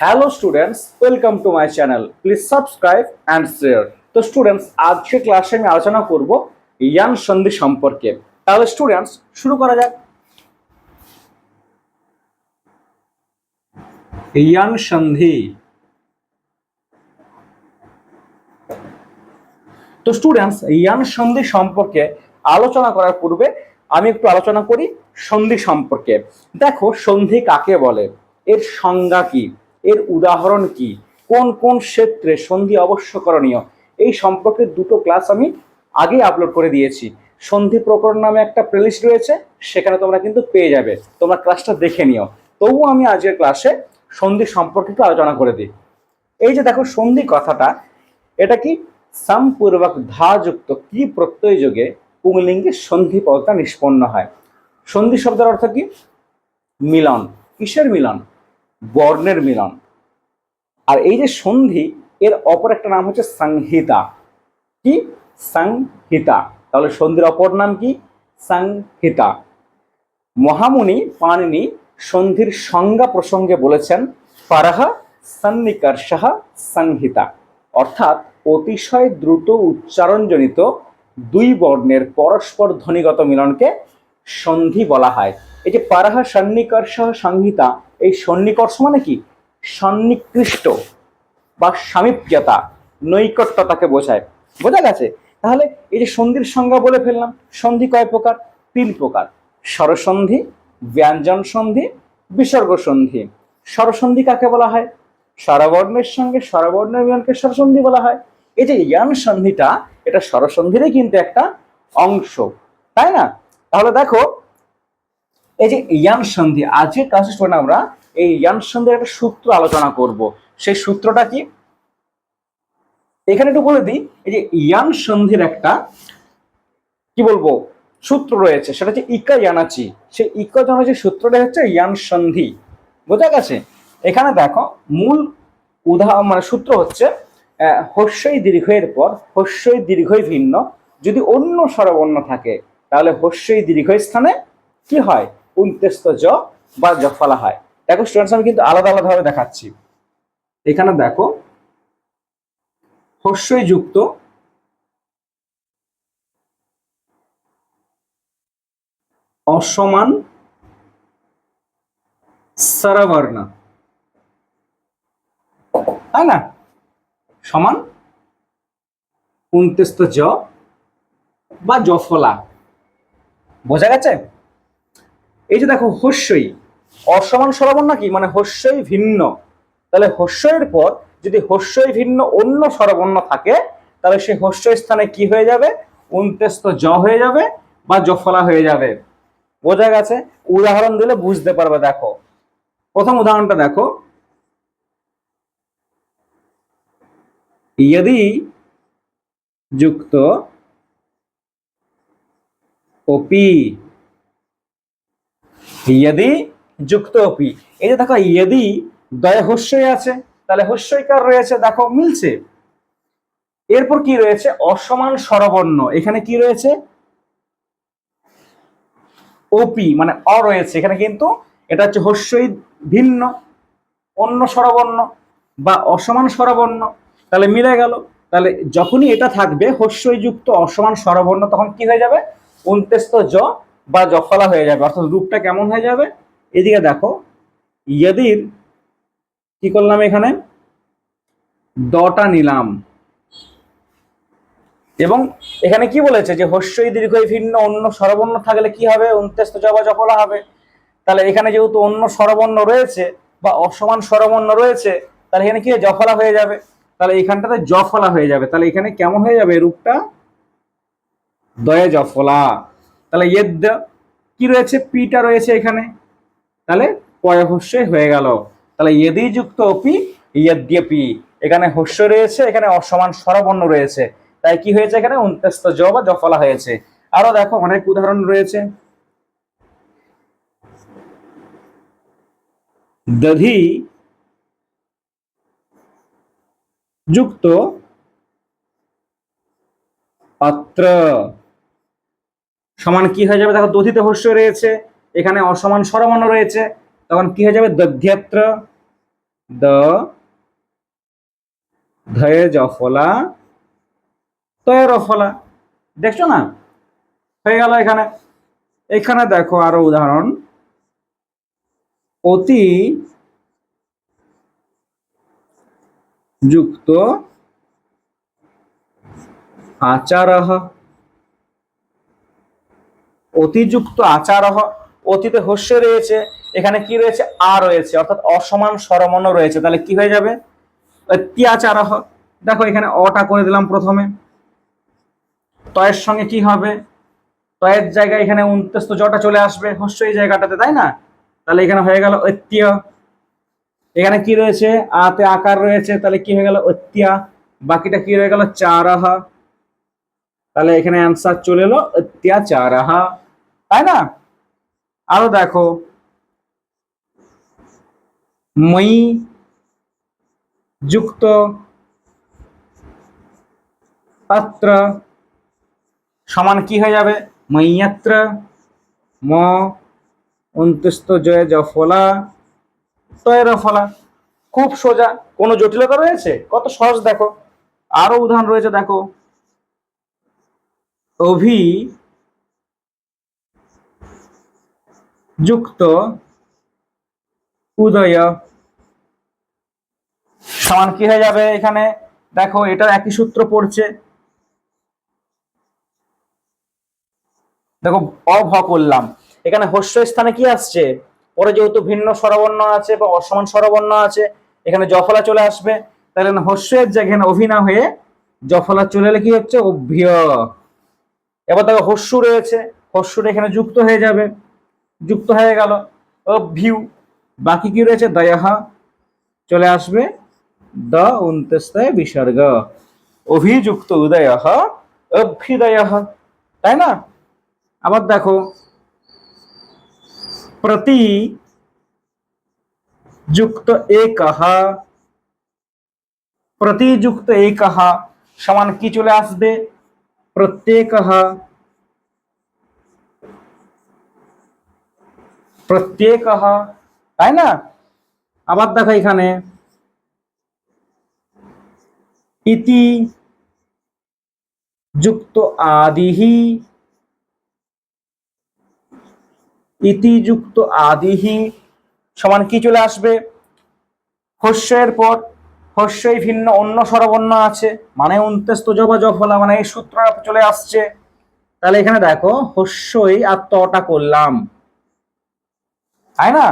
Hello students welcome to my channel please subscribe and share তো students আজকে ক্লাসে আমি আলোচনা করব ইয়ান সন্ধি সম্পর্কে। তাহলে স্টুডেন্টস শুরু করা যাক। ইয়ান সন্ধি। তো স্টুডেন্টস ইয়ান সন্ধি সম্পর্কে আলোচনা করার পূর্বে আমি একটু আলোচনা করি সন্ধি সম্পর্কে। দেখো, সন্ধি কাকে বলে? এর সংজ্ঞা কি? এর উদাহরণ কি? কোন কোন ক্ষেত্রে সন্ধি অবশ্য করণীয়? এই সম্পর্কে দুটো ক্লাস আমি আগেই আপলোড করে দিয়েছি। সন্ধি প্রকরণ নামে একটা প্লেলিস্ট রয়েছে, সেখানে তোমরা কিন্তু পেয়ে যাবে। তোমরা ক্লাসটা দেখে নিও। তবুও আমি আজকের ক্লাসে সন্ধি সম্পর্কে একটু আলোচনা করে দিই। এই যে দেখো, সন্ধি কথাটা, এটা কি সম্পূর্বক ধাযুক্ত কি প্রত্যয় যোগে পুংলিঙ্গে সন্ধি পদটা নিষ্পন্ন হয়? সন্ধি শব্দের অর্থ কি? মিলন। কিসের মিলন? বর্ণের মিলন। আর এই যে সন্ধি, এর অপর একটা নাম হচ্ছে সংহিতা। কি? সংহিতা। তাহলে সন্ধির অপর নাম কি? সংহিতা। মহামুনি পাণিনি সন্ধির সংজ্ঞা প্রসঙ্গে বলেছেন, পারাহা সন্নিকর্ষহ সংহিতা। অর্থাৎ অতিশয় দ্রুত উচ্চারণজনিত দুই বর্ণের পরস্পর ধ্বনিগত মিলনকে সন্ধি বলা হয়। এই যে পারাহা সন্নিকর্ষ সংহিতা, এই সন্নিকর্ষ মানে কি? সন্নিকৃষ্ট বা সামীপ্যতা, নৈকট্যতাকে বোঝায়। বোঝা গেছে? তাহলে এই যে সন্ধির সংজ্ঞা বলে ফেললাম, সন্ধি কয় প্রকার? তিন প্রকার। স্বরসন্ধি, ব্যঞ্জন সন্ধি, বিসর্গ সন্ধি। স্বরসন্ধি কাকে বলা হয়? স্বরবর্ণের সঙ্গে স্বরবর্ণের মিলনকে স্বরসন্ধি বলা হয়। এই যে ইয়ান সন্ধিটা, এটা স্বরসন্ধিরই কিন্তু একটা অংশ। তাই না? তাহলে দেখো এই যে ইয়ান সন্ধি, আজকের ক্লাসে স্টুডেন্ট আমরা এই ইয়ান সন্ধির একটা সূত্র আলোচনা করব। সেই সূত্রটা কি? এখানে একটু বলে দিই, এই যে ইয়ান সন্ধির একটা কি বলব, সূত্র রয়েছে, সেটা হচ্ছে ইকা ইয়ানাচি। সেই ইকা জানাচি সূত্রটা হচ্ছে ইয়ান সন্ধি। বোঝা গেছে? এখানে দেখো, মূল উদাহরণ মানে সূত্র হচ্ছে হস্যই দীর্ঘের পর হস্যই দীর্ঘই ভিন্ন। যদি অন্য স্বরবর্ণ থাকে, তাহলে হস্যই দীর্ঘ স্থানে কি হয়? উন্তেস্ত জ বা জফলা হয়। দেখো স্টুডেন্টস আমি কিন্তু আলাদা আলাদাভাবে দেখাচ্ছি। এখানে দেখো, হস্যই যুক্ত অসমান স্বরবর্ণ তাই না? সমান উনতেস্ত জ বা জফলা বোঝা গেছে? এই যে দেখো হস্যই, অসমান স্বরবর্ণ কি মানে হস্যই ভিন্ন। তাহলে হস্যের পর যদি হস্যই ভিন্ন অন্য স্বরবর্ণ থাকে, তাহলে সেই হস্যই স্থানে কি হয়ে যাবে? উনতেস্ত জ হয়ে যাবে বা জফলা হয়ে যাবে। বোঝা গেছে? উদাহরণ দিলে বুঝতে পারবে, দেখো। প্রথম উদাহরণটা দেখো। यदि যুক্ত ওপি ইয়াদি যুক্ত অপি এই যে দেখো, ইয়াদি দয়া হস্যই আছে, তাহলে হস্যইকার রয়েছে? দেখো, মিলছে। এরপর কি রয়েছে? অসমান স্বরবর্ণ। এখানে কি রয়েছে? ওপি মানে অ রয়েছে। এখানে কিন্তু এটা হচ্ছে হস্যই ভিন্ন, অন্য স্বরবর্ণ বা অসমান স্বরবর্ণ। তাহলে মিলে গেল। তাহলে যখনই এটা থাকবে, হস্যই যুক্ত অসমান স্বরবর্ণ, তখন কি হয়ে যাবে? উনতেস্ত জ বা জফলা হয়ে যাবে, অর্থাৎ রূপটা কেমন হয়ে যাবে? এদিকে দেখো, ইয়েদির কি করলাম এখানে? দটা নিলাম। এবং এখানে কি বলেছে যে, হস্যই দীর্ঘই ভিন্ন, অন্য স্বরবর্ণ থাকলে কি হবে? উনতেস্ত জবা জফলা হবে। তাহলে এখানে যেহেতু অন্য স্বরবর্ণ রয়েছে বা অসমান স্বরবর্ণ রয়েছে, তাহলে এখানে কি? জফলা হয়ে যাবে। তাহলে এখানটাতে জফলা হয়ে যাবে। তাহলে এখানে কেমন হয়ে যাবে? রূপটা? দয়ে জফলা। তাহলে কি রয়েছে? পিটা রয়েছে এখানে। তাহলে পয় হস্যই হয়ে গেল। তাহলে ইয়েদি যুক্ত অপি ইয়েদ্যে পি। এখানে হস্য রয়েছে, এখানে অসমান স্বরবর্ণ রয়েছে। তাই কি হয়েছে এখানে? উনতেস্ত জ বা জফলা হয়েছে। আরও দেখো, অনেক উদাহরণ রয়েছে। দধি যুক্ত পাত্র। সমান কি হয়ে যাবে? দেখো দধিতে হস্য রয়েছে, এখানে অসমান স্বরবর্ণ রয়েছে। তখন কি হয়ে যাবে? দধ্যত্র, দ, ধয়ে জফলা তয় রফলা দেখছ না? হয়ে গেল এখানে। এখানে দেখো আরও উদাহরণ। অতি যুক্ত আচারহ। অতিযুক্ত আচারহ অতীতে হস্য রয়েছে, এখানে কি রয়েছে? আ রয়েছে, অর্থাৎ অসমান স্বরমণ রয়েছে। তাহলে কি হয়ে যাবে? ত্যাচারহ দেখো, এখানে অটা করে দিলাম প্রথমে। তয়ের সঙ্গে কি হবে? তয়ের জায়গায় এখানে উনতেস্ত জটা চলে আসবে, হস্য এই জায়গাটাতে, তাই না? তাহলে এখানে হয়ে গেল ঐত্য। এখানে কি রয়েছে? আতে আকার রয়েছে, তাহলে কি হয়ে গেল ঐত্যা? বাকিটা কি হয়ে গেল চারাহা তাহলে এখানে অ্যান্সার চলে এলো অত্যাচারাহা তাই না? আরও দেখো। মই যুক্ত পাত্র সমান কি হয়ে যাবে? মৈয়াত্র, ম অন্ত্যস্ত জয় জফলা তয়ের ফলা। খুব সোজা। কোনো জটিলতা রয়েছে? কত সহজ দেখো। আরও উদাহরণ রয়েছে দেখো। অভি যুক্ত উদয়। সমান কি হয়ে যাবে এখানে? দেখো এটার একই সূত্র পড়ছে। দেখো, অভ করলাম। এখানে হস্য স্থানে কি আসছে? পরে যেহেতু ভিন্ন স্বরবর্ণ আছে বা অসমান স্বরবর্ণ আছে, এখানে জফলা চলে আসবে। তাহলে হস্যের জায়গায় অভিনা হয়ে জফলা চলে এলে কি হচ্ছে? অভ্য এবার দেখো, হস্যু রয়েছে। হস্যুটা এখানে যুক্ত হয়ে যাবে। যুক্ত হয়ে গেল। অভ্যু বাকি কি রয়েছে? দয়াহা। চলে আসবে। দ উন্তস্তায় বিসর্গ। অভিযুক্ত উদয় অভ্যুদয় তাই না? আবার দেখো। প্রতি যুক্ত এক প্রতিযুক্ত এক সমান কি চলে আসবে? প্রত্যেক প্রত্যেক তাই না? আবার দেখো এখানে। ইতি যুক্ত আদিহি। ইতি যুক্ত আদিহি সমান কি চলে আসবে? হস্যের পর, হস্যই ভিন্ন, অন্য স্বরবর্ণ আছে। মানে উন্তেস্ত জবা জফলা মানে এই সূত্র চলে আসছে। তাহলে এখানে দেখো, হস্যই আর তটা করলাম। তাই না?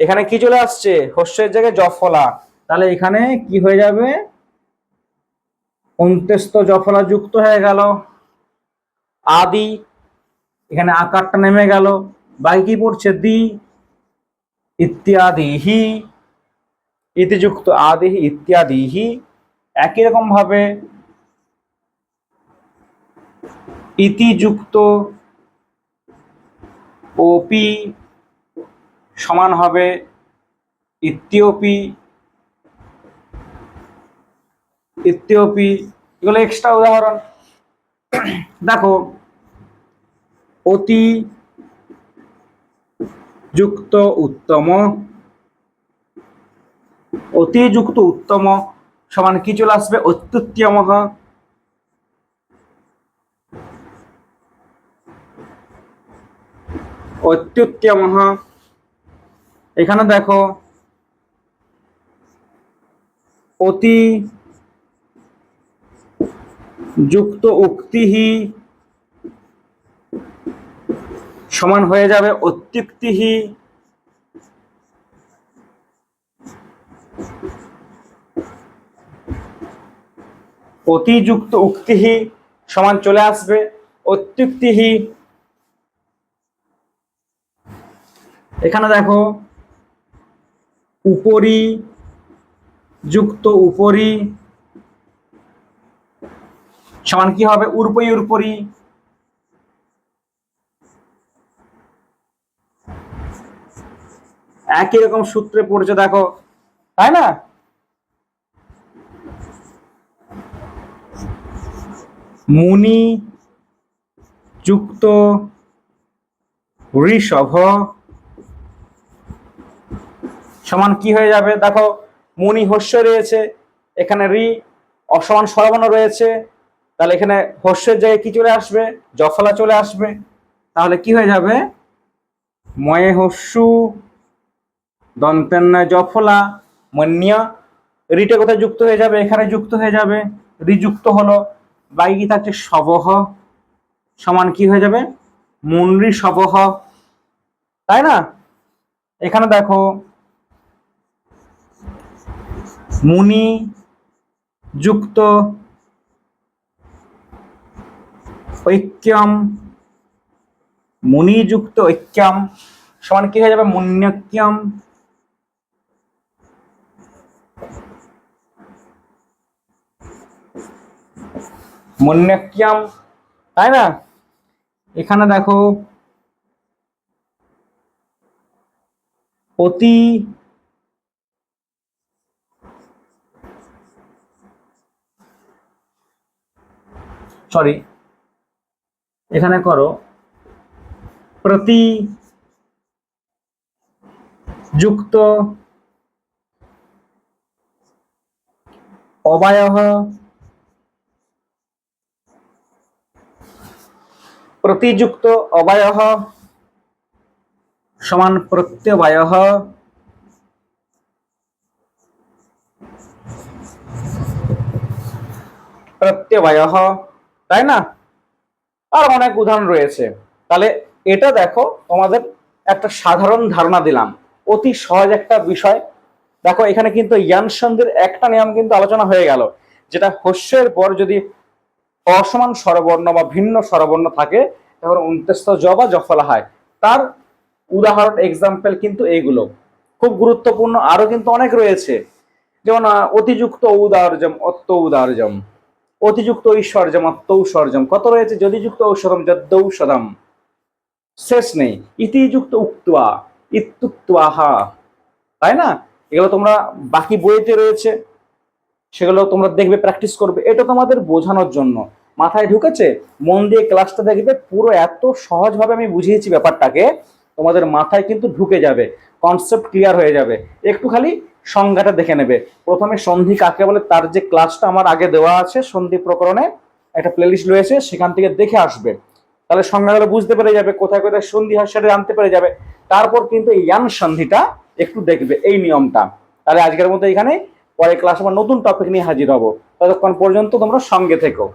এখানে কি চলে আসছে? হস্যের জায়গায় জফলা। তাহলে এখানে কি হয়ে যাবে? অন্ত্যস্ত জফলা যুক্ত হয়ে গেল। আদি, এখানে আকারটা নেমে গেল। বাকি কি পড়ছে? দি। ইত্যাদি হি ইতিযুক্ত আদি ইত্যাদি হি একই রকম ভাবে ইতিযুক্ত ওপি সমান হবে ইত্যোপি ইত্যোপি এগুলো এক্সট্রা উদাহরণ। দেখো, অতি যুক্ত উত্তম অতিযুক্ত উত্তম সমান কি চলে আসবে? অত্যুত্তম অত্যুত্তম এখানে দেখো, অতি যুক্ত উক্তিহি সমান হয়ে যাবে অত্যুক্তিহি অতিযুক্ত উক্তিহি সমান চলে আসবে অত্যুক্তিহি এখানে দেখো উপরি, যুক্ত উপরি, সমান কি হবে? উর্পই উর্পরি। একই রকম সূত্রে পড়ছে, দেখো। তাই না? মুনি, যুক্ত, ঋষভ সমান কি হয়ে যাবে? দেখো, মুনি হস্য রয়েছে, এখানে রি অসমান স্বরবর্ণ রয়েছে, তাহলে এখানে হস্যের জায়গায় কি চলে আসবে? জফলা চলে আসবে। তাহলে কি হয়ে যাবে? ময়ে হস্যু, দন্তেন্না জফলা, মন্যা, রিটে কোথায় যুক্ত হয়ে যাবে? এখানে যুক্ত হয়ে যাবে। রি যুক্ত হলো বাকি থাকছে সবহ সমান কি হয়ে যাবে? মুন্ডি সবহ তাই না? এখানে দেখো মুনি যুক্ত ঐক্যম, মুনিযুক্ত ঐক্যম, সমান কি হয়ে যাবে? মুন্যক্যম। মুন্যক্যম, তাই না? এখানে দেখো, অতি সরি এখানে করো প্রতি যুক্ত অবায়হ প্রতিযুক্ত অবায়হ সমান প্রত্যবায়হ প্রত্যবায়হ তাই না? আর অনেক উদাহরণ রয়েছে। তাহলে এটা দেখো, তোমাদের একটা সাধারণ ধারণা দিলাম। অতি সহজ একটা বিষয়। দেখো, এখানে কিন্তু ইয়ান সন্ধির একটা নিয়ম কিন্তু আলোচনা হয়ে গেল, যেটা হস্যের পর যদি অসমান স্বরবর্ণ বা ভিন্ন স্বরবর্ণ থাকে, তখন উন্তেস্ত জ বা জফলা হয়। তার উদাহরণ এক্সাম্পল কিন্তু এইগুলো। খুব গুরুত্বপূর্ণ আরও কিন্তু অনেক রয়েছে। যেমন অতিযুক্ত উদারজম অত্ত উদারজম অতিযুক্ত ঐশ্বর্যম অত্যৌশ্বর্যম কত রয়েছে? যদিযুক্ত ঔষধম যদ্দৌষধম শেষ নেই। ইতিযুক্ত উক্তুয়া, ইত্যুক্তুয়াহা। তাই না? এগুলো তোমরা বাকি বইতে রয়েছে। সেগুলো তোমরা দেখবে প্র্যাকটিস করবে। এটা তোমাদের বোঝানোর জন্য। মাথায় ঢুকেছে? মন দিয়ে ক্লাসটা দেখবে। পুরো এত সহজভাবে আমি বুঝিয়েছি ব্যাপারটাকে, তোমাদের মাথায় কিন্তু ঢুকে যাবে। কনসেপ্ট ক্লিয়ার হয়ে যাবে। একটু খালি সংজ্ঞাটা দেখে নেবে। প্রথমে সন্ধি কাকে বলে, তার যে ক্লাসটা আমার আগে দেওয়া আছে, সন্ধি প্রকরণে একটা প্লেলিস্ট রয়েছে, সেখান থেকে দেখে আসবে। তাহলে সংজ্ঞাগুলো বুঝতে পেরে যাবে, কোথায় কোথায় সন্ধি হয় সেটা জানতে পেরে যাবে। তারপর কিন্তু ইয়ান সন্ধিটা একটু দেখবে, এই নিয়মটা। তাহলে আজকের মতো এখানে পরে ক্লাস আমার নতুন টপিক নিয়ে হাজির হব। ততক্ষণ পর্যন্ত তোমরা সঙ্গে থেকো।